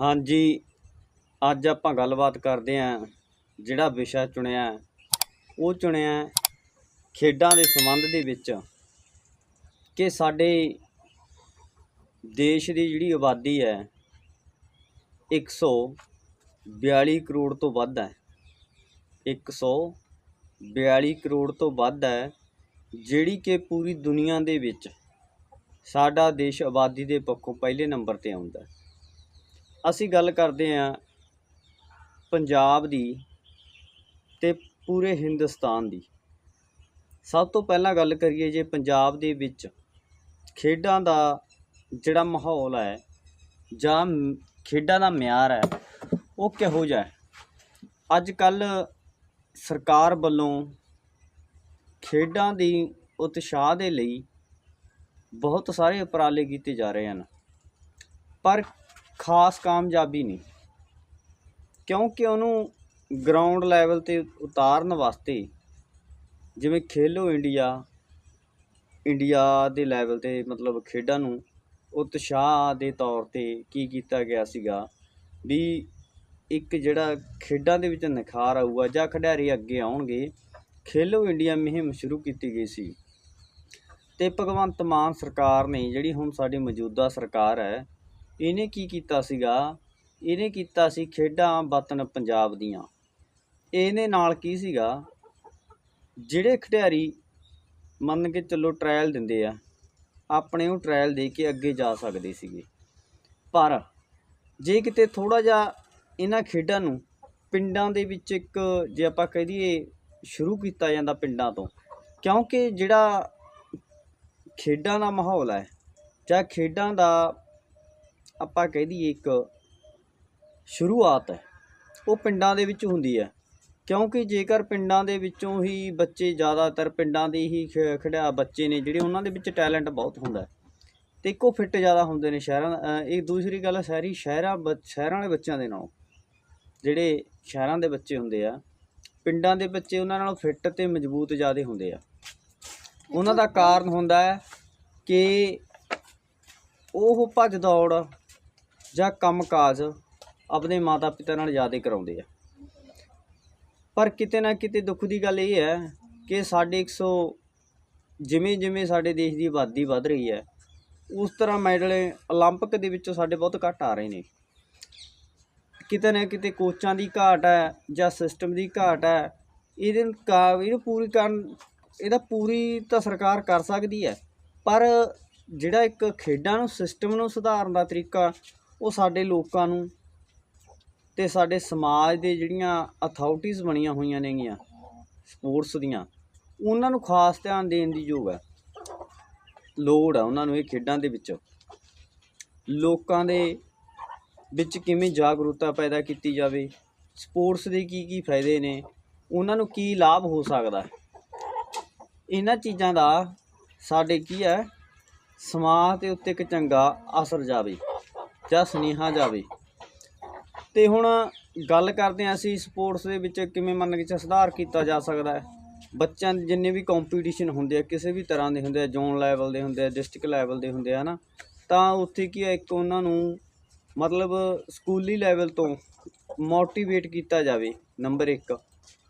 ਹਾਂਜੀ, ਅੱਜ ਆਪਾਂ ਗੱਲਬਾਤ ਕਰਦੇ ਆਂ ਜਿਹੜਾ ਵਿਸ਼ਾ ਚੁਣਿਆ ਉਹ ਚੁਣਿਆ ਖੇਡਾਂ ਦੇ ਸੰਬੰਧ ਦੇ ਵਿੱਚ ਕਿ ਸਾਡੇ ਦੇਸ਼ ਦੀ ਜਿਹੜੀ ਆਬਾਦੀ ਹੈ 142 ਕਰੋੜ ਤੋਂ ਵੱਧ ਹੈ। 142 ਕਰੋੜ ਤੋਂ ਵੱਧ ਹੈ ਜਿਹੜੀ ਕਿ ਪੂਰੀ ਦੁਨੀਆ ਦੇ ਵਿੱਚ ਸਾਡਾ ਦੇਸ਼ ਆਬਾਦੀ ਦੇ ਪੱਖੋਂ ਪਹਿਲੇ ਨੰਬਰ ਤੇ ਆਉਂਦਾ ਹੈ। ਅਸੀਂ ਗੱਲ ਕਰਦੇ ਹਾਂ ਪੰਜਾਬ ਦੀ ਅਤੇ ਪੂਰੇ ਹਿੰਦੁਸਤਾਨ ਦੀ। ਸਭ ਤੋਂ ਪਹਿਲਾਂ ਗੱਲ ਕਰੀਏ ਜੇ ਪੰਜਾਬ ਦੇ ਵਿੱਚ ਖੇਡਾਂ ਦਾ ਜਿਹੜਾ ਮਾਹੌਲ ਹੈ ਜਾਂ ਖੇਡਾਂ ਦਾ ਮਿਆਰ ਹੈ, ਉਹ ਕਿਹੋ ਜਿਹਾ ਹੈ? ਅੱਜ ਕੱਲ ਸਰਕਾਰ ਵੱਲੋਂ ਖੇਡਾਂ ਦੀ ਉਤਸ਼ਾਹ ਦੇ ਲਈ ਬਹੁਤ ਸਾਰੇ ਉਪਰਾਲੇ ਕੀਤੇ ਜਾ ਰਹੇ ਹਨ। ਪਰ ਖਾਸ ਕਾਮਯਾਬੀ ਨਹੀਂ। ਕਿਉਂਕਿ ਉਹਨੂੰ ਗਰਾਊਂਡ ਲੈਵਲ ਤੇ ਉਤਾਰਨ ਵਾਸਤੇ ਜਿਵੇਂ ਖੇਲੋ ਇੰਡੀਆ ਇੰਡੀਆ ਦੇ ਲੈਵਲ ਤੇ ਮਤਲਬ ਖੇਡਾਂ ਨੂੰ ਉਤਸ਼ਾਹ ਦੇ ਤੌਰ ਤੇ ਕੀ ਕੀਤਾ ਗਿਆ ਸੀਗਾ ਵੀ ਇੱਕ ਜਿਹੜਾ ਖੇਡਾਂ ਦੇ ਵਿੱਚ ਨਿਖਾਰ ਆਊਗਾ ਜਾਂ ਖਿਡਾਰੀ ਅੱਗੇ ਆਉਣਗੇ, ਖੇਲੋ ਇੰਡੀਆ ਮੁਹਿੰਮ ਸ਼ੁਰੂ ਕੀਤੀ ਗਈ ਸੀ। ਤੇ ਭਗਵੰਤ ਮਾਨ ਸਰਕਾਰ ਨੇ ਜਿਹੜੀ ਹੁਣ ਸਾਡੀ ਮੌਜੂਦਾ ਸਰਕਾਰ ਹੈ ਇਹਨੇ ਕੀ ਕੀਤਾ ਸੀਗਾ? ਇਹਨੇ ਕੀਤਾ ਸੀ ਖੇਡਾਂ ਵਤਨ ਪੰਜਾਬ ਦੀਆਂ। ਇਹਨੇ ਨਾਲ ਕੀ ਸੀਗਾ? ਜਿਹੜੇ ਖਿਡਾਰੀ ਮੰਨ ਕੇ ਚੱਲੋ ਟ੍ਰਾਇਲ ਦਿੰਦੇ ਆ, ਆਪਣੇ ਉਹ ਟ੍ਰਾਇਲ ਦੇ ਕੇ ਅੱਗੇ ਜਾ ਸਕਦੇ ਸੀਗੇ। ਪਰ ਜੇ ਕਿਤੇ ਥੋੜਾ ਜਿਹਾ ਇਹਨਾਂ ਖੇਡਾਂ ਨੂੰ ਪਿੰਡਾਂ ਦੇ ਵਿੱਚ ਇੱਕ ਜੇ ਆਪਾਂ ਕਹਿ ਦਈਏ ਸ਼ੁਰੂ ਕੀਤਾ ਜਾਂਦਾ ਪਿੰਡਾਂ ਤੋਂ, ਕਿਉਂਕਿ ਜਿਹੜਾ ਖੇਡਾਂ ਦਾ ਮਾਹੌਲ ਹੈ ਜਾਂ ਖੇਡਾਂ ਦਾ ਆਪਾਂ ਕਹਿ ਦਈਏ ਇੱਕ ਸ਼ੁਰੂਆਤ ਹੈ। ਉਹ ਪਿੰਡਾਂ ਦੇ ਵਿੱਚ ਹੁੰਦੀ ਹੈ। ਕਿਉਂਕਿ ਜੇਕਰ ਪਿੰਡਾਂ ਦੇ ਵਿੱਚੋਂ ਹੀ ਬੱਚੇ ਜ਼ਿਆਦਾਤਰ ਪਿੰਡਾਂ ਦੇ ਹੀ ਖ- ਖਿਡਾ ਬੱਚੇ ਨੇ ਜਿਹੜੇ ਉਹਨਾਂ ਦੇ ਵਿੱਚ ਟੈਲੈਂਟ ਬਹੁਤ ਹੁੰਦਾ ਹੈ। ਤੇ ਇੱਕੋ ਫਿੱਟ ਜ਼ਿਆਦਾ ਹੁੰਦੇ ਨੇ ਸ਼ਹਿਰਾਂ ਇਹ ਦੂਸਰੀ ਗੱਲ ਸ਼ਹਿਰੀ ਸ਼ਹਿਰਾਂ ਬ- ਸ਼ਹਿਰਾਂ ਵਾਲੇ ਬੱਚਿਆਂ ਦੇ ਨਾਲੋਂ। ਜਿਹੜੇ ਸ਼ਹਿਰਾਂ ਦੇ ਬੱਚੇ ਹੁੰਦੇ ਆ, ਪਿੰਡਾਂ ਦੇ ਬੱਚੇ ਉਹਨਾਂ ਨਾਲੋਂ ਫਿੱਟ ਤੇ ਮਜ਼ਬੂਤ ਜ਼ਿਆਦਾ ਹੁੰਦੇ ਆ। ਉਹਨਾਂ ਦਾ ਕਾਰਨ ਹੁੰਦਾ ਹੈ ਕਿ ਉਹ ਭੱਜ ਦੌੜ ਜਾਂ ਕੰਮਕਾਜ ਆਪਣੇ ਮਾਤਾ ਪਿਤਾ ਨਾਲ ਜ਼ਿਆਦਾ ਕਰਾਉਂਦੇ ਆ ਪਰ ਕਿਤੇ ਨਾ ਕਿਤੇ ਦੁੱਖ ਦੀ ਗੱਲ ਇਹ ਹੈ ਕਿ ਸਾਡੇ 100 ਜਿਵੇਂ ਜਿਵੇਂ ਸਾਡੇ ਦੇਸ਼ ਦੀ ਆਬਾਦੀ ਵੱਧ ਰਹੀ ਹੈ ਉਸ ਤਰ੍ਹਾਂ ਮੈਡਲ 올림픽 ਦੇ ਵਿੱਚੋਂ ਸਾਡੇ ਬਹੁਤ ਘੱਟ ਆ ਰਹੇ ਨੇ ਕਿਤੇ ਨਾ ਕਿਤੇ ਕੋਚਾਂ ਦੀ ਘਾਟ ਹੈ ਜਾਂ ਸਿਸਟਮ ਦੀ ਘਾਟ ਹੈ ਇਹਦੇ ਨੂੰ ਕਾ- ਇਹਨੂੰ ਪੂਰੀ ਕਰਨ ਇਹਦਾ ਪੂਰੀ ਤਾਂ ਸਰਕਾਰ ਕਰ ਸਕਦੀ ਹੈ ਪਰ ਜਿਹੜਾ ਇੱਕ ਖੇਡਾਂ ਨੂੰ ਸਿਸਟਮ ਨੂੰ ਸੁਧਾਰਨ ਦਾ ਤਰੀਕਾ ਉਹ ਸਾਡੇ ਲੋਕਾਂ ਨੂੰ ਤੇ ਸਾਡੇ ਸਮਾਜ ਦੇ ਜਿਹੜੀਆਂ ਅਥਾਰਟੀਆਂ ਬਣੀਆਂ ਹੋਈਆਂ ਨੇਗੀਆਂ ਸਪੋਰਟਸ ਦੀਆਂ, ਉਹਨਾਂ ਨੂੰ ਖਾਸ ਧਿਆਨ ਦੇਣ ਦੀ ਯੋਗ ਹੈ, ਲੋੜ ਆ ਉਹਨਾਂ ਨੂੰ ਇਹ ਖੇਡਾਂ ਦੇ ਵਿੱਚ। ਲੋਕਾਂ ਦੇ ਵਿੱਚ ਕਿਵੇਂ ਜਾਗਰੂਕਤਾ ਪੈਦਾ ਕੀਤੀ ਜਾਵੇ ਸਪੋਰਟਸ ਦੇ ਕੀ ਕੀ ਫਾਇਦੇ ਨੇ, ਉਹਨਾਂ ਨੂੰ ਕੀ ਲਾਭ ਹੋ ਸਕਦਾ ਇਹਨਾਂ ਚੀਜ਼ਾਂ ਦਾ ਸਾਡੇ ਕੀ ਹੈ, ਸਮਾਜ ਦੇ ਉੱਤੇ ਇੱਕ ਚੰਗਾ ਅਸਰ ਜਾਵੇ। ਜਾਂ ਸੁਨੇਹਾ ਜਾਵੇ। ਤੇ ਹੁਣ ਗੱਲ ਕਰਦੇ ਹਾਂ ਅਸੀਂ ਸਪੋਰਟਸ ਦੇ ਵਿੱਚ ਕਿਵੇਂ ਮੰਨ ਕੇ ਸੁਧਾਰ ਕੀਤਾ ਜਾ ਸਕਦਾ ਹੈ। ਬੱਚਿਆਂ ਦੇ ਜਿੰਨੇ ਵੀ ਕੰਪੀਟੀਸ਼ਨ ਹੁੰਦੇ ਆ, ਕਿਸੇ ਵੀ ਤਰ੍ਹਾਂ ਦੇ ਹੁੰਦੇ ਆ ਜ਼ੋਨ ਲੈਵਲ ਦੇ ਹੁੰਦੇ ਆ ਡਿਸਟ੍ਰਿਕਟ ਲੈਵਲ ਦੇ ਹੁੰਦੇ ਆ ਨਾ, ਤਾਂ ਉੱਥੇ ਕੀ ਹੈ, ਇੱਕ ਉਹਨਾਂ ਨੂੰ ਮਤਲਬ ਸਕੂਲੀ ਲੈਵਲ ਤੋਂ ਮੋਟੀਵੇਟ ਕੀਤਾ ਜਾਵੇ ਨੰਬਰ 1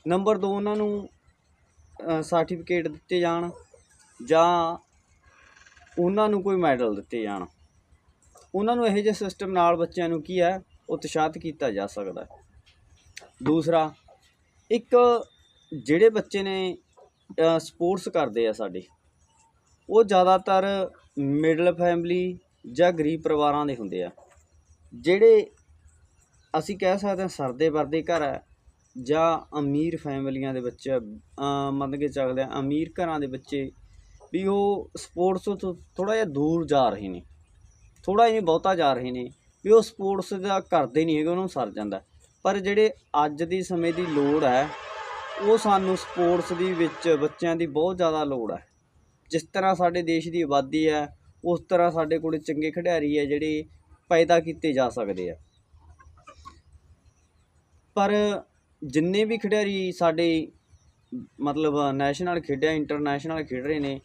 ਨੰਬਰ 2 ਉਹਨਾਂ ਨੂੰ ਸਰਟੀਫਿਕੇਟ ਦਿੱਤੇ ਜਾਣ ਜਾਂ ਉਹਨਾਂ ਨੂੰ ਕੋਈ ਮੈਡਲ ਦਿੱਤੇ ਜਾਣ। ਉਹਨਾਂ ਨੂੰ ਇਹੋ ਜਿਹੇ ਸਿਸਟਮ ਨਾਲ ਬੱਚਿਆਂ ਨੂੰ ਕੀ ਹੈ, ਉਤਸ਼ਾਹਿਤ ਕੀਤਾ ਜਾ ਸਕਦਾ ਹੈ। ਦੂਸਰਾ, ਇੱਕ ਜਿਹੜੇ ਬੱਚੇ ਨੇ ਸਪੋਰਟਸ ਕਰਦੇ ਆ ਸਾਡੇ, ਉਹ ਜ਼ਿਆਦਾਤਰ ਮਿਡਲ ਫੈਮਿਲੀ ਜਾਂ ਗਰੀਬ ਪਰਿਵਾਰਾਂ ਦੇ ਹੁੰਦੇ ਆ। ਜਿਹੜੇ ਅਸੀਂ ਕਹਿ ਸਕਦੇ ਹਾਂ ਸਰਦੇ ਵਰਦੇ ਘਰ ਹੈ ਜਾਂ ਅਮੀਰ ਫੈਮਲੀਆਂ ਦੇ ਬੱਚੇ ਮੰਨ ਕੇ ਚੱਲਦੇ ਆ ਅਮੀਰ ਘਰਾਂ ਦੇ ਬੱਚੇ ਵੀ ਉਹ ਸਪੋਰਟਸ ਤੋਂ ਥੋੜਾ ਜਿਹਾ ਦੂਰ ਜਾ ਰਹੇ ਨੇ। ਥੋੜਾ ਜਿਹਾ ਬਹੁਤਾ ਜਾ ਰਹੇ ਨੇ ਵੀ ਉਹ ਸਪੋਰਟਸ ਦਾ ਕਰਦੇ ਨਹੀਂ ਹੈਗੇ, ਉਹਨਾਂ ਨੂੰ ਸਰ ਜਾਂਦਾ ਪਰ ਜਿਹੜੇ ਅੱਜ ਦੀ ਸਮੇਂ ਦੀ ਲੋੜ ਹੈ, ਉਹ ਸਾਨੂੰ ਸਪੋਰਟਸ ਦੀ ਵਿੱਚ ਬੱਚਿਆਂ ਦੀ ਬਹੁਤ ਜ਼ਿਆਦਾ ਲੋੜ ਹੈ। ਜਿਸ ਤਰ੍ਹਾਂ ਸਾਡੇ ਦੇਸ਼ ਦੀ ਆਬਾਦੀ ਹੈ, ਉਸ ਤਰ੍ਹਾਂ ਸਾਡੇ ਕੋਲ ਚੰਗੇ ਖਿਡਾਰੀ ਹੈ, ਜਿਹੜੇ ਪੈਦਾ ਕੀਤੇ ਜਾ ਸਕਦੇ ਆ। ਪਰ ਜਿੰਨੇ ਵੀ ਖਿਡਾਰੀ ਸਾਡੇ ਮਤਲਬ ਨੈਸ਼ਨਲ ਖੇਡਿਆ ਇੰਟਰਨੈਸ਼ਨਲ ਖੇਡ ਰਹੇ ਨੇ,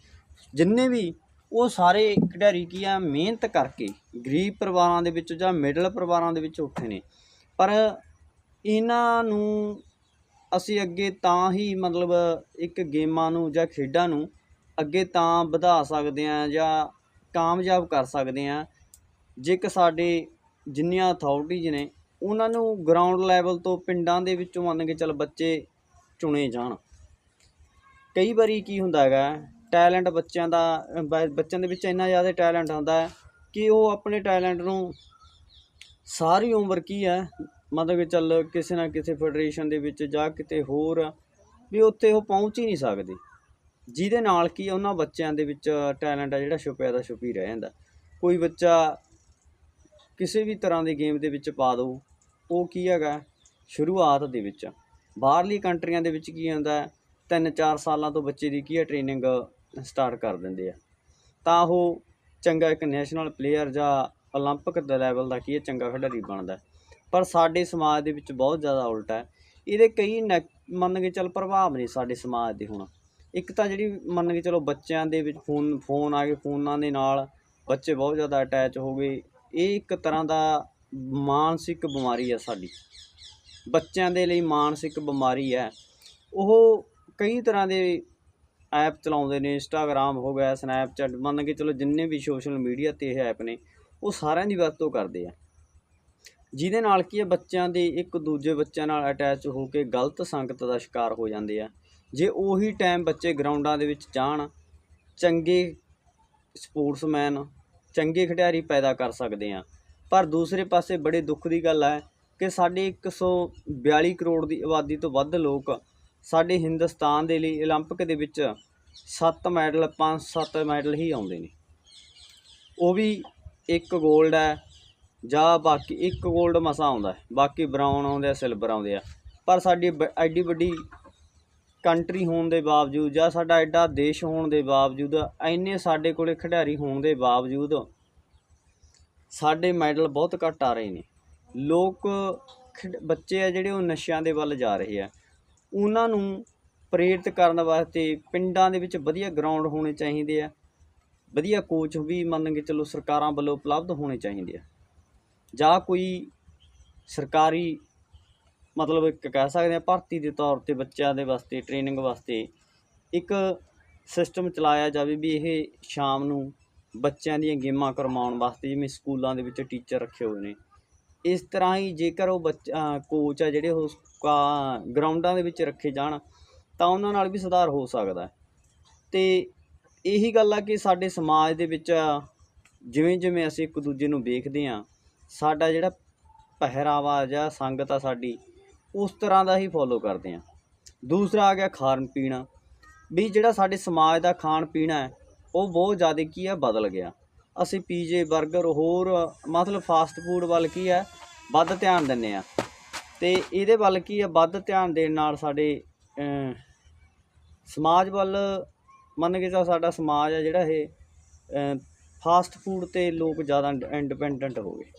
ਜਿੰਨੇ ਵੀ ਉਹ ਸਾਰੇ ਖਿਡਾਰੀ ਕੀ ਆ, ਮਿਹਨਤ ਕਰਕੇ ਗਰੀਬ ਪਰਿਵਾਰਾਂ ਦੇ ਵਿੱਚ ਜਾਂ ਮਿਡਲ ਪਰਿਵਾਰਾਂ ਦੇ ਵਿੱਚ ਉੱਠੇ ਨੇ। ਪਰ ਇਹਨਾਂ ਨੂੰ ਅਸੀਂ ਅੱਗੇ ਤਾਂ ਹੀ ਮਤਲਬ ਇੱਕ ਗੇਮਾਂ ਨੂੰ ਜਾਂ ਖੇਡਾਂ ਨੂੰ ਅੱਗੇ ਤਾਂ ਵਧਾ ਸਕਦੇ ਹਾਂ ਜਾਂ ਕਾਮਯਾਬ ਕਰ ਸਕਦੇ ਹਾਂ। ਜੇਕਰ ਸਾਡੇ ਜਿੰਨੀਆਂ ਅਥਾਰਟੀਜ਼ ਨੇ, ਉਹਨਾਂ ਨੂੰ ਗਰਾਊਂਡ ਲੈਵਲ ਤੋਂ ਪਿੰਡਾਂ ਦੇ ਵਿੱਚੋਂ ਮੰਨ ਕੇ ਚੱਲ ਬੱਚੇ ਚੁਣੇ ਜਾਣ। ਕਈ ਵਾਰੀ ਕੀ ਹੁੰਦਾ ਹੈਗਾ ਟੈਲੈਂਟ ਬੱਚਿਆਂ ਦਾ ਬ- ਬੱਚਿਆਂ ਦੇ ਵਿੱਚ ਇੰਨਾ ਜ਼ਿਆਦਾ ਟੈਲੈਂਟ ਆਉਂਦਾ ਹੈ ਕਿ ਉਹ ਆਪਣੇ ਟੈਲੈਂਟ ਨੂੰ ਸਾਰੀ ਉਮਰ ਕੀ ਹੈ, ਮਤਲਬ ਕਿ ਚੱਲ ਕਿਸੇ ਨਾ ਕਿਸੇ ਫੈਡਰੇਸ਼ਨ ਦੇ ਵਿੱਚ ਜਾਂ ਕਿਤੇ ਹੋਰ, ਵੀ ਉੱਥੇ ਉਹ ਪਹੁੰਚ ਹੀ ਨਹੀਂ ਸਕਦੇ। ਜਿਹਦੇ ਨਾਲ ਕੀ ਉਹਨਾਂ ਬੱਚਿਆਂ ਦੇ ਵਿੱਚ ਟੈਲੈਂਟ ਆ ਜਿਹੜਾ ਛੁਪਿਆ ਦਾ ਛੁਪੀ ਰਹਿ ਜਾਂਦਾ। ਕੋਈ ਬੱਚਾ ਕਿਸੇ ਵੀ ਤਰ੍ਹਾਂ ਦੀ ਗੇਮ ਦੇ ਵਿੱਚ ਪਾ ਦਿਓ ਉਹ ਕੀ ਹੈਗਾ, ਸ਼ੁਰੂਆਤ ਦੇ ਵਿੱਚ। ਬਾਹਰਲੀ ਕੰਟਰੀਆਂ ਦੇ ਵਿੱਚ ਕੀ ਹੁੰਦਾ ਤਿੰਨ ਚਾਰ ਸਾਲਾਂ ਤੋਂ ਬੱਚੇ ਦੀ ਕੀ ਹੈ, ਟ੍ਰੇਨਿੰਗ ਸਟਾਰਟ ਕਰ ਦਿੰਦੇ ਆ ਤਾਂ ਉਹ ਚੰਗਾ ਇੱਕ ਨੈਸ਼ਨਲ ਪਲੇਅਰ ਜਾਂ 올림픽 ਦਾ ਲੈਵਲ ਦਾ ਕੀ ਹੈ ਚੰਗਾ ਖਿਡਾਰੀ ਬਣਦਾ ਹੈ। ਪਰ ਸਾਡੇ ਸਮਾਜ ਦੇ ਵਿੱਚ ਬਹੁਤ ਜ਼ਿਆਦਾ ਉਲਟਾ ਹੈ ਇਹਦੇ ਕਈ ਨੈਗ- ਮੰਨ ਕੇ ਚੱਲ ਪ੍ਰਭਾਵ ਨੇ ਸਾਡੇ ਸਮਾਜ ਦੇ ਹੁਣ ਇੱਕ ਤਾਂ ਜਿਹੜੀ ਮੰਨ ਕੇ ਚਲੋ ਬੱਚਿਆਂ ਦੇ ਵਿੱਚ ਫੋਨ ਫੋਨ ਆ ਗਏ ਫੋਨਾਂ ਦੇ ਨਾਲ ਬੱਚੇ ਬਹੁਤ ਜ਼ਿਆਦਾ ਅਟੈਚ ਹੋ ਗਏ ਇਹ ਇੱਕ ਤਰ੍ਹਾਂ ਦਾ ਮਾਨਸਿਕ ਬਿਮਾਰੀ ਹੈ ਸਾਡੀ ਬੱਚਿਆਂ ਦੇ ਲਈ ਮਾਨਸਿਕ ਬਿਮਾਰੀ ਹੈ ਉਹ ਕਈ ਤਰ੍ਹਾਂ ਦੇ ਐਪ ਚਲਾਉਂਦੇ ਨੇ ਇੰਸਟਾਗ੍ਰਾਮ ਹੋ ਗਿਆ ਸਨੈਪਚੈਟ ਮੰਨ ਕੇ ਚਲੋ ਜਿੰਨੇ ਵੀ ਸੋਸ਼ਲ ਮੀਡੀਆ ਤੇ ਇਹ ਐਪ ਨੇ, ਉਹ ਸਾਰਿਆਂ ਦੀ ਵਰਤੋਂ ਕਰਦੇ ਆ। ਜਿਹਦੇ ਨਾਲ ਕੀ ਹੈ ਬੱਚਿਆਂ ਦੇ ਇੱਕ ਦੂਜੇ ਬੱਚਿਆਂ ਨਾਲ ਅਟੈਚ ਹੋ ਕੇ ਗਲਤ ਸੰਗਤ ਦਾ ਸ਼ਿਕਾਰ ਹੋ ਜਾਂਦੇ ਆ। ਜੇ ਉਹੀ ਟਾਈਮ ਬੱਚੇ ਗਰਾਊਂਡਾਂ ਦੇ ਵਿੱਚ ਜਾਣ, ਚੰਗੇ ਸਪੋਰਟਸਮੈਨ ਚੰਗੇ ਖਿਡਾਰੀ ਪੈਦਾ ਕਰ ਸਕਦੇ ਆ। ਪਰ ਦੂਸਰੇ ਪਾਸੇ ਬੜੇ ਦੁੱਖ ਦੀ ਗੱਲ ਹੈ ਕਿ ਸਾਡੇ 142 ਕਰੋੜ ਦੀ ਆਬਾਦੀ ਤੋਂ ਵੱਧ ਲੋਕ ਸਾਡੇ ਹਿੰਦੁਸਤਾਨ ਦੇ ਲਈ 올림픽 ਦੇ ਵਿੱਚ 7 ਮੈਡਲ 5-7 ਮੈਡਲ ਹੀ ਆਉਂਦੇ ਨੇ। ਉਹ ਵੀ ਇੱਕ 골ਡ ਹੈ, ਜਾਂ ਬਾਕੀ ਇੱਕ 골ਡ ਮਸਾ ਆਉਂਦਾ ਬਾਕੀ ਬ੍ਰਾਊਨ ਆਉਂਦੇ ਆ ਸਿਲਵਰ ਆਉਂਦੇ ਆ। ਪਰ ਸਾਡੀ ਐਡੀ ਵੱਡੀ ਕੰਟਰੀ ਹੋਣ ਦੇ ਬਾਵਜੂਦ ਜਾਂ ਸਾਡਾ ਐਡਾ ਦੇਸ਼ ਹੋਣ ਦੇ ਬਾਵਜੂਦ, ਐਨੇ ਸਾਡੇ ਕੋਲੇ ਖਿਡਾਰੀ ਹੋਣ ਦੇ ਬਾਵਜੂਦ ਸਾਡੇ ਮੈਡਲ ਬਹੁਤ ਘੱਟ ਆ ਰਹੇ ਨੇ। ਲੋਕ ਬੱਚੇ ਆ ਜਿਹੜੇ ਉਹ ਨਸ਼ਿਆਂ ਦੇ ਵੱਲ ਜਾ ਰਹੇ ਆ। ਉਹਨਾਂ ਨੂੰ ਪ੍ਰੇਰਿਤ ਕਰਨ ਵਾਸਤੇ ਪਿੰਡਾਂ ਦੇ ਵਿੱਚ ਵਧੀਆ ਗਰਾਊਂਡ ਹੋਣੇ ਚਾਹੀਦੇ ਆ। ਵਧੀਆ ਕੋਚ ਵੀ ਮੰਨ ਕੇ ਚਲੋ ਸਰਕਾਰਾਂ ਵੱਲੋਂ ਉਪਲਬਧ ਹੋਣੇ ਚਾਹੀਦੇ ਆ। ਜਾਂ ਕੋਈ ਸਰਕਾਰੀ ਮਤਲਬ ਇੱਕ ਕਹਿ ਸਕਦੇ ਆ, ਭਰਤੀ ਦੇ ਤੌਰ ਤੇ ਬੱਚਿਆਂ ਦੇ ਵਾਸਤੇ ਟ੍ਰੇਨਿੰਗ ਵਾਸਤੇ ਇੱਕ ਸਿਸਟਮ ਚਲਾਇਆ ਜਾਵੇ ਵੀ ਇਹ ਸ਼ਾਮ ਨੂੰ ਬੱਚਿਆਂ ਦੀਆਂ ਗੇਮਾਂ ਕਰਵਾਉਣ ਵਾਸਤੇ, ਜਿਵੇਂ ਸਕੂਲਾਂ ਦੇ ਵਿੱਚ ਟੀਚਰ ਰੱਖੇ ਹੋਏ ਨੇ। ਇਸ ਤਰ੍ਹਾਂ ਹੀ ਜੇਕਰ ਉਹ ਬੱਚਾ ਕੋਚ ਆ ਜਿਹੜੇ ਉਹ ਗਰਾਊਂਡਾਂ ਦੇ ਵਿੱਚ ਰੱਖੇ ਜਾਣ ਤਾਂ ਉਹਨਾਂ ਨਾਲ ਵੀ ਸੁਧਾਰ ਹੋ ਸਕਦਾ ਹੈ। ਤੇ ਇਹੀ ਗੱਲ ਆ ਕਿ ਸਾਡੇ ਸਮਾਜ ਦੇ ਵਿੱਚ ਜਿਵੇਂ ਜਿਵੇਂ ਅਸੀਂ ਇੱਕ ਦੂਜੇ ਨੂੰ ਵੇਖਦੇ ਹਾਂ, ਸਾਡਾ ਜਿਹੜਾ ਪਹਿਰਾਵਾ ਜਾਂ ਸੰਗਤ ਆ ਸਾਡੀ, ਉਸ ਤਰ੍ਹਾਂ ਦਾ ਹੀ ਫੋਲੋ ਕਰਦੇ ਹਾਂ। ਦੂਸਰਾ ਆ ਗਿਆ ਖਾਣ ਪੀਣਾ। ਵੀ ਜਿਹੜਾ ਸਾਡੇ ਸਮਾਜ ਦਾ ਖਾਣ ਪੀਣਾ ਹੈ, ਉਹ ਬਹੁਤ ਜ਼ਿਆਦਾ ਕੀ ਹੈ ਬਦਲ ਗਿਆ। ਅਸੀਂ ਪੀਜੇ 버ਗਰ ਹੋਰ ਮਤਲਬ ਫਾਸਟ ਫੂਡ ਵੱਲ ਕੀ ਹੈ ਵੱਧ ਧਿਆਨ ਦਿੰਨੇ ਆ ਤੇ ਇਹਦੇ ਵੱਲ ਕੀ ਹੈ ਵੱਧ ਧਿਆਨ ਦੇਣ ਨਾਲ ਸਾਡੇ ਸਮਾਜ ਵੱਲ ਮੰਨ ਕੇ ਚੱਲ ਸਾਡਾ ਸਮਾਜ ਆ ਜਿਹੜਾ ਇਹ ਫਾਸਟ ਫੂਡ ਤੇ ਲੋਕ ਜ਼ਿਆਦਾ ਇੰਡੀਪੈਂਡੈਂਟ ਹੋ ਗਏ।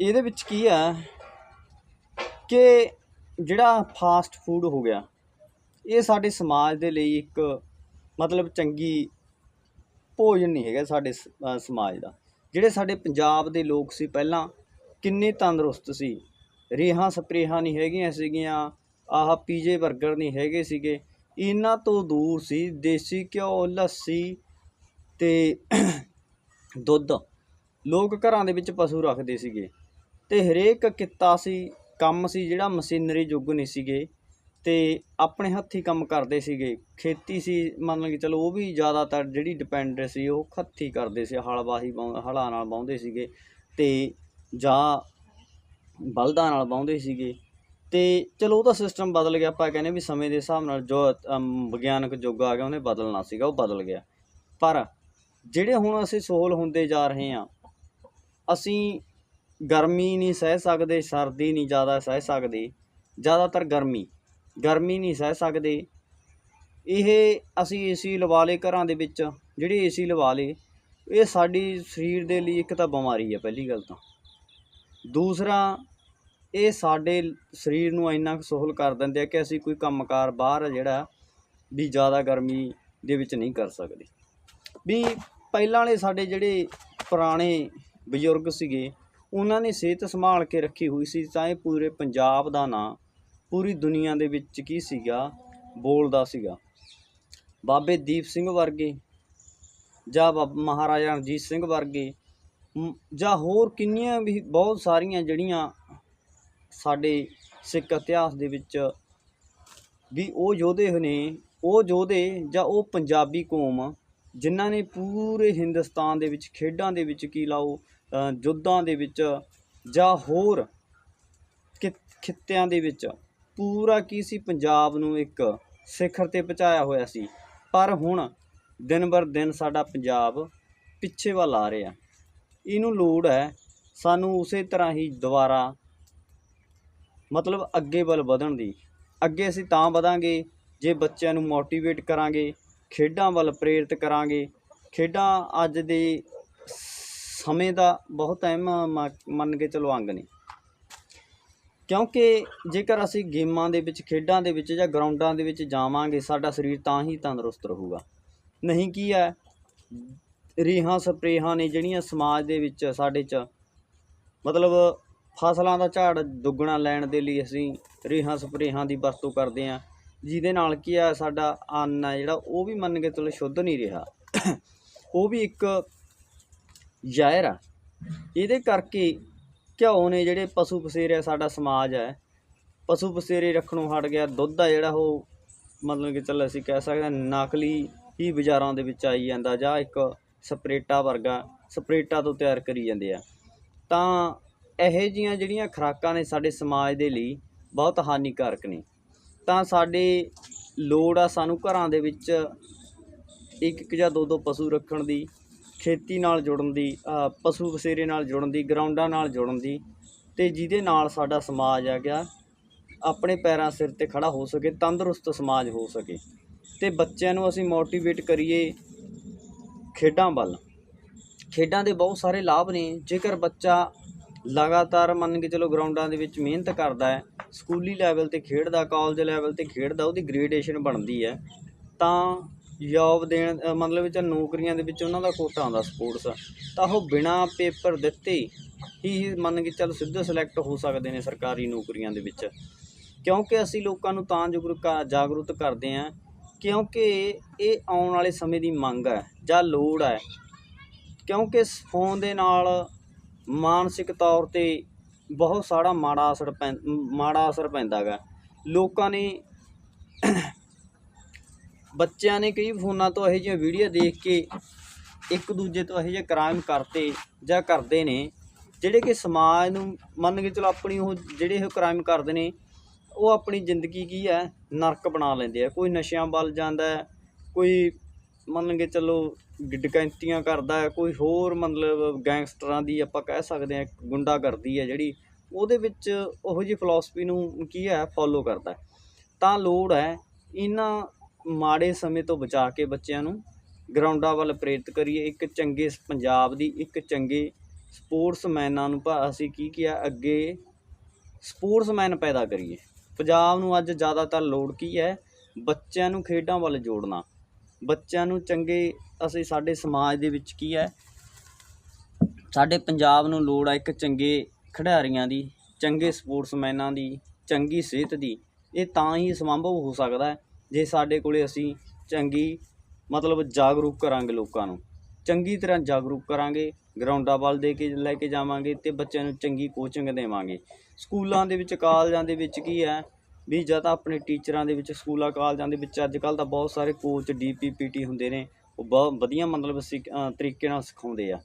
ਇਹਦੇ ਵਿੱਚ ਕੀ ਆ ਕਿ ਜਿਹੜਾ ਫਾਸਟ ਫੂਡ ਹੋ ਗਿਆ, ਇਹ ਸਾਡੇ ਸਮਾਜ ਦੇ ਲਈ ਇੱਕ ਮਤਲਬ ਚੰਗੀ ਭੋਜਨ ਨਹੀਂ ਹੈਗਾ ਸਾਡੇ ਸ- ਸਮਾਜ ਦਾ। ਜਿਹੜੇ ਸਾਡੇ ਪੰਜਾਬ ਦੇ ਲੋਕ ਸੀ ਪਹਿਲਾਂ, ਕਿੰਨੇ ਤੰਦਰੁਸਤ ਸੀ। ਰੇਹਾਂ ਸਪਰੇਹਾਂ ਨਹੀਂ ਹੈਗੀਆਂ ਸੀਗੀਆਂ, ਆਹ ਪੀਜੇ 버ਗਰ ਨਹੀਂ ਹੈਗੇ ਸੀਗੇ। ਇਹਨਾਂ ਤੋਂ ਦੂਰ ਸੀ, ਦੇਸੀ ਘਿਓ, ਲੱਸੀ ਤੇ ਦੁੱਧ। ਲੋਕ ਘਰਾਂ ਦੇ ਵਿੱਚ ਪਸ਼ੂ ਰੱਖਦੇ ਸੀਗੇ। ਤੇ ਹਰੇਕ ਕਿੱਤਾ ਸੀ, ਕੰਮ ਸੀ, ਜਿਹੜਾ ਮਸ਼ੀਨਰੀ ਯੁੱਗ ਨਹੀਂ ਸੀਗੇ। ਤੇ ਆਪਣੇ ਹੱਥੀ ਕੰਮ ਕਰਦੇ ਸੀਗੇ। ਖੇਤੀ ਸੀ ਮੰਨ ਕੇ ਚਲੋ ਉਹ ਵੀ ਜ਼ਿਆਦਾਤਰ ਜਿਹੜੀ ਡਿਪੈਂਡ ਸੀ ਉਹ ਹੱਥੀ ਕਰਦੇ ਸੀ ਹਲ ਵਾਹੀ ਹਲਾਂ ਨਾਲ ਵਾਹੁੰਦੇ ਸੀਗੇ ਤੇ ਜਾਂ ਬਲਦਾਂ ਨਾਲ ਵਾਹੁੰਦੇ ਸੀਗੇ। ਤੇ ਚਲੋ ਉਹਦਾ ਸਿਸਟਮ ਬਦਲ ਗਿਆ ਆਪਾਂ ਕਹਿੰਦੇ ਵੀ ਸਮੇਂ ਦੇ ਹਿਸਾਬ ਨਾਲ ਜੋ ਅਮ, ਵਿਗਿਆਨਕ ਯੁੱਗ ਆ ਗਿਆ ਉਹਨੇ ਬਦਲਣਾ ਸੀਗਾ ਉਹ ਬਦਲ ਗਿਆ। ਪਰ ਜਿਹੜੇ ਹੁਣ ਅਸੀਂ ਸੋਹਲ ਹੁੰਦੇ ਜਾ ਰਹੇ ਹਾਂ ਅਸੀਂ ਗਰਮੀ ਨਹੀਂ ਸਹਿ ਸਕਦੇ ਸਰਦੀ ਨਹੀਂ ਜ਼ਿਆਦਾ ਸਹਿ ਸਕਦੇ ਜ਼ਿਆਦਾਤਰ ਗਰਮੀ। ਗਰਮੀ ਨਹੀਂ ਸਹਿ ਸਕਦੇ। ਇਹ ਅਸੀਂ ਏਸੀ ਲਵਾ ਲਏ ਘਰਾਂ ਦੇ ਵਿੱਚ। ਜਿਹੜੇ ਏਸੀ ਲਵਾ ਲਏ, ਇਹ ਸਾਡੀ ਸਰੀਰ ਦੇ ਲਈ ਇੱਕ ਤਾਂ ਬਿਮਾਰੀ ਹੈ ਪਹਿਲੀ ਗੱਲ ਤਾਂ। ਦੂਸਰਾ, ਇਹ ਸਾਡੇ ਸਰੀਰ ਨੂੰ ਇੰਨਾ ਕੁ ਸੋਹਲ ਕਰ ਦਿੰਦੇ ਆ ਕਿ ਅਸੀਂ ਕੋਈ ਕੰਮਕਾਰ ਬਾਹਰ ਜਿਹੜਾ ਵੀ ਜ਼ਿਆਦਾ ਗਰਮੀ ਦੇ ਵਿੱਚ ਨਹੀਂ ਕਰ ਸਕਦੇ। ਵੀ ਪਹਿਲਾਂ ਵਾਲੇ ਸਾਡੇ ਜਿਹੜੇ ਪੁਰਾਣੇ ਬਜ਼ੁਰਗ ਸੀਗੇ, ਉਹਨਾਂ ਨੇ ਸਿਹਤ ਸੰਭਾਲ ਕੇ ਰੱਖੀ ਹੋਈ ਸੀ ਤਾਂ ਇਹ ਪੂਰੇ ਪੰਜਾਬ ਦਾ ਨਾਂ ਪੂਰੀ ਦੁਨੀਆ ਦੇ ਵਿੱਚ ਕੀ ਸੀਗਾ? ਬੋਲਦਾ ਸੀਗਾ। ਬਾਬੇ ਦੀਪ ਸਿੰਘ ਵਰਗੇ ਜਾਂ ਬਾਬ- ਮਹਾਰਾਜਾ ਰਣਜੀਤ ਸਿੰਘ ਵਰਗੇ ਜਾਂ ਹੋਰ ਕਿੰਨੀਆਂ ਵੀ ਬਹੁਤ ਸਾਰੀਆਂ ਜਿਹੜੀਆਂ ਸਾਡੇ ਸਿੱਖ ਇਤਿਹਾਸ ਦੇ ਵਿੱਚ ਵੀ ਉਹ ਯੋਧੇ ਨੇ, ਉਹ ਯੋਧੇ ਜਾਂ ਉਹ ਪੰਜਾਬੀ ਕੌਮ ਜਿਨ੍ਹਾਂ ਨੇ ਪੂਰੇ ਹਿੰਦੁਸਤਾਨ ਦੇ ਵਿੱਚ, ਖੇਡਾਂ ਦੇ ਵਿੱਚ ਕੀ ਲਾਓ ਯੁੱਧਾਂ ਦੇ ਵਿੱਚ ਜਾਂ ਹੋਰ ਕਿ- ਖਿੱਤਿਆਂ ਦੇ ਵਿੱਚ ਪੂਰਾ ਕੀ ਸੀ ਪੰਜਾਬ ਨੂੰ ਇੱਕ ਸਿਖਰ ਤੇ ਪਹੁੰਚਾਇਆ ਹੋਇਆ ਸੀ। ਪਰ ਹੁਣ ਦਿਨ ਬਰ ਦਿਨ ਸਾਡਾ ਪੰਜਾਬ ਪਿੱਛੇ ਵੱਲ ਆ ਰਿਹਾ। ਇਹਨੂੰ ਲੋੜ ਹੈ ਸਾਨੂੰ ਉਸੇ ਤਰ੍ਹਾਂ ਹੀ ਦੁਬਾਰਾ ਮਤਲਬ ਅੱਗੇ ਵੱਲ ਵਧਣ ਦੀ। ਅੱਗੇ ਅਸੀਂ ਤਾਂ ਵਧਾਂਗੇ, ਜੇ ਬੱਚਿਆਂ ਨੂੰ ਮੋਟੀਵੇਟ ਕਰਾਂਗੇ, ਖੇਡਾਂ ਵੱਲ ਪ੍ਰੇਰਿਤ ਕਰਾਂਗੇ। ਖੇਡਾਂ ਅੱਜ ਦੇ ਸਮੇਂ ਦਾ ਬਹੁਤ ਅਹਿਮ ਮ- ਮੰਨ ਕੇ ਚਲੋ ਅੰਗ ਨੇ। ਕਿਉਂਕਿ ਜੇਕਰ ਅਸੀਂ ਗੇਮਾਂ ਦੇ ਵਿੱਚ, ਖੇਡਾਂ ਦੇ ਵਿੱਚ ਜਾਂ ਗਰਾਊਂਡਾਂ ਦੇ ਵਿੱਚ ਜਾਵਾਂਗੇ, ਸਾਡਾ ਸਰੀਰ ਤਾਂ ਹੀ ਤੰਦਰੁਸਤ ਰਹੂਗਾ। ਨਹੀਂ ਕੀ ਹੈ, ਰੀਹਾਂ, ਸਪਰੇਹਾਂ ਨੇ ਜਿਹੜੀਆਂ ਸਮਾਜ ਦੇ ਵਿੱਚ ਸਾਡੇ 'ਚ ਮਤਲਬ ਫਸਲਾਂ ਦਾ ਝਾੜ ਦੁੱਗਣਾ ਲੈਣ ਦੇ ਲਈ ਅਸੀਂ ਰੀਹਾਂ, ਸਪਰੇਹਾਂ ਦੀ ਵਰਤੋਂ ਕਰਦੇ ਹਾਂ, ਜਿਹਦੇ ਨਾਲ ਕੀ ਆ ਸਾਡਾ ਅੰਨ ਆ ਜਿਹੜਾ, ਉਹ ਵੀ ਮੰਨ ਕੇ ਚਲੋ ਸ਼ੁੱਧ ਨਹੀਂ ਰਿਹਾ। ਉਹ ਵੀ ਇੱਕ ਜ਼ਹਿਰ ਆ। ਇਹਦੇ ਕਰਕੇ ਘਿਓ ਨੇ ਜਿਹੜੇ ਪਸ਼ੂ ਪਸੇਰੇ ਸਾਡਾ ਸਮਾਜ ਹੈ, ਪਸ਼ੂ ਪਸੇਰੇ ਰੱਖਣੋਂ ਹਟ ਗਿਆ, ਦੁੱਧ ਆ ਜਿਹੜਾ ਉਹ ਮਤਲਬ ਕਿ ਚੱਲ ਅਸੀਂ ਕਹਿ ਸਕਦੇ ਹਾਂ ਨਕਲੀ ਹੀ ਬਾਜ਼ਾਰਾਂ ਦੇ ਵਿੱਚ ਆਈ ਜਾਂਦਾ ਜਾਂ ਇੱਕ ਸਪਰੇਟਾ ਵਰਗਾ, ਸਪਰੇਟਾ ਤੋਂ ਤਿਆਰ ਕਰੀ ਜਾਂਦੇ ਆ। ਤਾਂ ਇਹੋ ਜੀਆਂ ਜਿਹੜੀਆਂ ਖੁਰਾਕਾਂ ਨੇ ਸਾਡੇ ਸਮਾਜ ਦੇ ਲਈ ਬਹੁਤ ਹਾਨੀਕਾਰਕ ਨੇ। ਤਾਂ ਸਾਡੇ ਲੋੜ ਆ ਸਾਨੂੰ ਘਰਾਂ ਦੇ ਵਿੱਚ ਇੱਕ ਇੱਕ ਜਾਂ ਦੋ ਦੋ ਪਸ਼ੂ ਰੱਖਣ ਦੀ ਖੇਤੀ ਨਾਲ ਜੁੜਨ ਦੀ ਪਸ਼ੂ ਵਸੇਰੇ ਨਾਲ ਜੁੜਨ ਦੀ, ਗਰਾਊਂਡਾਂ ਨਾਲ ਜੁੜਨ ਦੀ ਤੇ ਜਿਹਦੇ ਨਾਲ ਸਾਡਾ ਸਮਾਜ ਆ ਗਿਆ ਆਪਣੇ ਪੈਰਾਂ ਸਿਰ ਤੇ ਖੜਾ ਹੋ ਸਕੇ, ਤੰਦਰੁਸਤ ਸਮਾਜ ਹੋ ਸਕੇ ਤੇ ਬੱਚਿਆਂ ਨੂੰ ਅਸੀਂ ਮੋਟੀਵੇਟ ਕਰੀਏ ਖੇਡਾਂ ਵੱਲ। ਖੇਡਾਂ ਦੇ ਬਹੁਤ ਸਾਰੇ ਲਾਭ ਨੇ, ਜੇਕਰ ਬੱਚਾ ਲਗਾਤਾਰ ਮੰਨ ਕੇ ਚਲੋ ਗਰਾਊਂਡਾਂ ਦੇ ਵਿੱਚ ਮਿਹਨਤ ਕਰਦਾ ਹੈ, ਸਕੂਲੀ ਲੈਵਲ ਤੇ ਖੇਡਦਾ ਕਾਲਜ ਲੈਵਲ ਤੇ ਖੇਡਦਾ, ਉਹਦੀ ਗ੍ਰੇਡੇਸ਼ਨ ਬਣਦੀ ਹੈ, ਤਾਂ ਜੋਬ ਦੇਣ ਮਤਲਬ ਵਿੱਚ ਨੌਕਰੀਆਂ ਦੇ ਵਿੱਚ ਉਹਨਾਂ ਦਾ ਕੋਟਾ ਆਉਂਦਾ ਸਪੋਰਟਸ ਤਾਂ ਉਹ ਬਿਨਾ ਪੇਪਰ ਦਿੱਤੇ ਹੀ ਮੰਨ ਕੇ ਚੱਲ ਸਿੱਧੇ ਸਿਲੈਕਟ ਹੋ ਸਕਦੇ ਨੇ ਸਰਕਾਰੀ ਨੌਕਰੀਆਂ ਦੇ ਵਿੱਚ। ਕਿਉਂਕਿ ਅਸੀਂ ਲੋਕਾਂ ਨੂੰ ਤਾਂ ਜਾਗਰੂਕ ਜਾਗਰੂਕ ਕਰਦੇ ਹਾਂ, ਕਿਉਂਕਿ ਇਹ ਆਉਣ ਵਾਲੇ ਸਮੇਂ ਦੀ ਮੰਗ ਹੈ ਜਾਂ ਲੋੜ ਹੈ। ਕਿਉਂਕਿ ਫੋਨ ਦੇ ਨਾਲ ਮਾਨਸਿਕ ਤੌਰ ਤੇ ਬਹੁਤ ਸਾਰਾ ਮਾੜਾ ਅਸਰ ਪੈਂ, ਮਾੜਾ ਅਸਰ ਪੈਂਦਾ ਗਾ ਲੋਕਾਂ ਨੇ ਬੱਚਿਆਂ ਨੇ ਕਈ ਫੋਨਾਂ ਤੋਂ ਇਹੋ ਜਿਹੀਆਂ ਵੀਡੀਓ ਦੇਖ ਕੇ ਇੱਕ ਦੂਜੇ ਤੋਂ ਇਹੋ ਜਿਹੇ ਕ੍ਰਾਈਮ ਕਰਤੇ ਜਾਂ ਕਰਦੇ ਨੇ, ਜਿਹੜੇ ਕਿ ਸਮਾਜ ਨੂੰ ਮੰਨ ਕੇ ਚਲੋ ਆਪਣੀ ਉਹ ਜਿਹੜੇ ਇਹ ਕ੍ਰਾਈਮ ਕਰਦੇ ਨੇ, ਉਹ ਆਪਣੀ ਜ਼ਿੰਦਗੀ ਕੀ ਹੈ, ਨਰਕ ਬਣਾ ਲੈਂਦੇ ਆ। ਕੋਈ ਨਸ਼ਿਆਂ ਵੱਲ ਜਾਂਦਾ ਕੋਈ ਮੰਨ ਕੇ ਚੱਲੋ ਗ- ਕਰਦਾ ਹੈ, ਕੋਈ ਹੋਰ ਮਤਲਬ ਗੈਂਗਸਟਰਾਂ ਦੀ ਆਪਾਂ ਕਹਿ ਸਕਦੇ ਹਾਂ ਗੁੰਡਾ ਕਰਦੀ ਹੈ ਜਿਹੜੀ, ਉਹਦੇ ਵਿੱਚ ਉਹੋ ਜਿਹੀ ਫਿਲਾਸਫੀ ਨੂੰ ਕੀ ਹੈ ਫੋਲੋ ਕਰਦਾ ਤਾਂ ਲੋੜ ਹੈ, ਇਹਨਾਂ ਮਾੜੇ ਸਮੇਂ ਤੋਂ ਬਚਾ ਕੇ ਬੱਚਿਆਂ ਨੂੰ ਗਰਾਊਂਡਾਂ ਵੱਲ ਪ੍ਰੇਰਿਤ ਕਰੀਏ। ਇੱਕ ਚੰਗੇ ਪੰਜਾਬ ਦੀ ਇੱਕ ਚੰਗੇ ਸਪੋਰਟਸਮੈਨਾਂ ਨੂੰ ਭਾ, ਅਸੀਂ ਕੀ ਕਿਹਾ? ਅੱਗੇ ਸਪੋਰਟਸਮੈਨ ਪੈਦਾ ਕਰੀਏ। ਪੰਜਾਬ ਨੂੰ ਅੱਜ ਜ਼ਿਆਦਾਤਰ ਲੋੜ ਕੀ ਹੈ? ਬੱਚਿਆਂ ਨੂੰ ਖੇਡਾਂ ਵੱਲ ਜੋੜਨਾ। ਬੱਚਿਆਂ ਨੂੰ ਚੰਗੇ, ਅਸੀਂ ਸਾਡੇ ਸਮਾਜ ਦੇ ਵਿੱਚ ਕੀ ਹੈ? ਸਾਡੇ ਪੰਜਾਬ ਨੂੰ ਲੋੜ ਹੈ ਇੱਕ ਚੰਗੇ ਖਿਡਾਰੀਆਂ ਦੀ, ਚੰਗੇ ਸਪੋਰਟਸਮੈਨਾਂ ਦੀ, ਚੰਗੀ ਸਿਹਤ ਦੀ। ਇਹ ਤਾਂ ਹੀ ਸੰਭਵ ਹੋ ਸਕਦਾ ਹੈ ਜੇ ਸਾਡੇ ਕੋਲੇ ਅਸੀਂ ਚੰਗੀ, ਮਤਲਬ ਜਾਗਰੂਕ ਕਰਾਂਗੇ ਲੋਕਾਂ ਨੂੰ। ਚੰਗੀ ਤਰ੍ਹਾਂ ਜਾਗਰੂਕ ਕਰਾਂਗੇ, ਗਰਾਊਂਡਾਂ ਵੱਲ ਦੇ ਕੇ ਲੈ ਕੇ ਜਾਵਾਂਗੇ ਤੇ ਬੱਚਿਆਂ ਨੂੰ ਚੰਗੀ ਕੋਚਿੰਗ ਦੇਵਾਂਗੇ। ਸਕੂਲਾਂ ਦੇ ਵਿੱਚ, ਕਾਲਜਾਂ ਦੇ ਵਿੱਚ ਕੀ ਹੈ ਵੀ ਜਾਂ ਤਾਂ ਆਪਣੇ ਟੀਚਰਾਂ ਦੇ ਵਿੱਚ, ਸਕੂਲਾਂ, ਕਾਲਜਾਂ ਦੇ ਵਿੱਚ ਅੱਜ ਕੱਲ੍ਹ ਤਾਂ ਬਹੁਤ ਸਾਰੇ ਕੋਚ ਡੀਪੀਪੀਟੀ ਹੁੰਦੇ ਨੇ, ਉਹ ਬਹੁਤ ਵਧੀਆ ਮਤਲਬ ਸਿੱਖ- ਤਰੀਕੇ ਨਾਲ ਸਿਖਾਉਂਦੇ ਆ।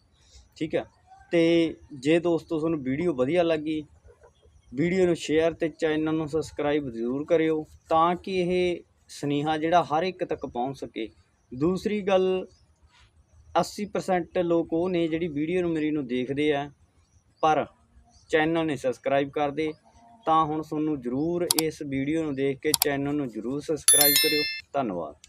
ਠੀਕ ਹੈ? ਤੇ ਜੇ ਦੋਸਤੋ ਤੁਹਾਨੂੰ ਵੀਡੀਓ ਵਧੀਆ ਲੱਗੀ, ਵੀਡੀਓ ਨੂੰ ਸ਼ੇਅਰ ਤੇ ਚੈਨਲ ਨੂੰ ਸਬਸਕ੍ਰਾਈਬ ਜ਼ਰੂਰ ਕਰਿਓ ਤਾਂ ਕਿ ਇਹ ਸੁਨੇਹਾ ਜਿਹੜਾ ਹਰ ਇੱਕ ਤੱਕ ਪਹੁੰਚ ਸਕੇ। ਦੂਸਰੀ ਗੱਲ 80% ਲੋਕ ਉਹ ਨੇ ਜਿਹੜੀ ਵੀਡੀਓ ਨੂੰ ਮੇਰੀ ਨੂੰ ਦੇਖਦੇ ਆ, ਪਰ ਚੈਨਲ ਨਹੀਂ ਸਬਸਕ੍ਰਾਈਬ ਕਰਦੇ ਤਾਂ ਹੁਣ ਤੁਹਾਨੂੰ ਜ਼ਰੂਰ ਇਸ ਵੀਡੀਓ ਨੂੰ ਦੇਖ ਕੇ ਚੈਨਲ ਨੂੰ ਜ਼ਰੂਰ ਸਬਸਕ੍ਰਾਈਬ ਕਰਿਓ। ਧੰਨਵਾਦ।